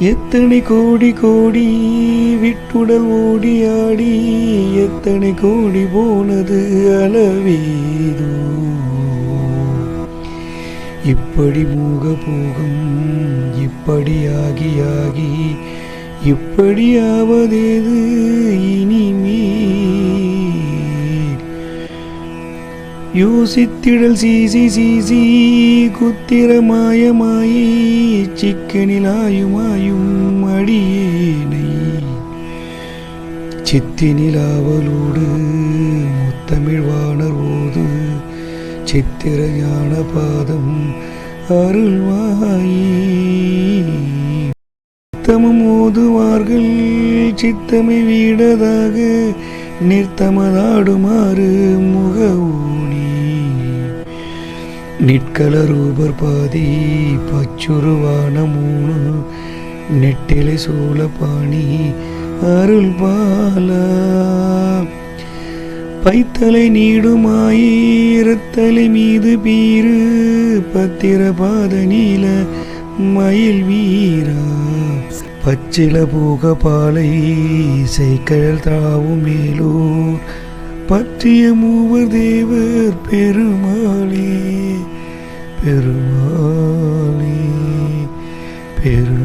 எத்தனை கோடி கோடி விட்டுடல் ஓடி ஆடி எத்தனை கோடி போனது அளவீதோ? இப்படி மூக போகும் இப்படி ஆகி யோசித்திடல் சீசி சீசி குத்திரமாயமாயி சிக்கனிலாயுமாயும் அடியேனை. சித்தினிலாவலோடு முத்தமிழ் ஓது சித்திர ஞான பாதம் அருள்வாயே. சித்தமும் ஓதுவார்கள் சித்தமை வீடதாக நிர்த்தமதாடுமாறு முக ஊனி நிற்கல ரூபர் பாதி பச்சுருவான மூணு நெட்டிலை சூழபாணி அருள் பால. பைத்தலை நீடுமாயிரத்தலை மீது பீரு பத்திரபாத நீல மயில் வீரா. பச்சில பூக பாலை செய்கழல் தாவும் மேலூர் பற்றிய மூவர் தேவர் பெருமாளே. பெருமாளே பெரு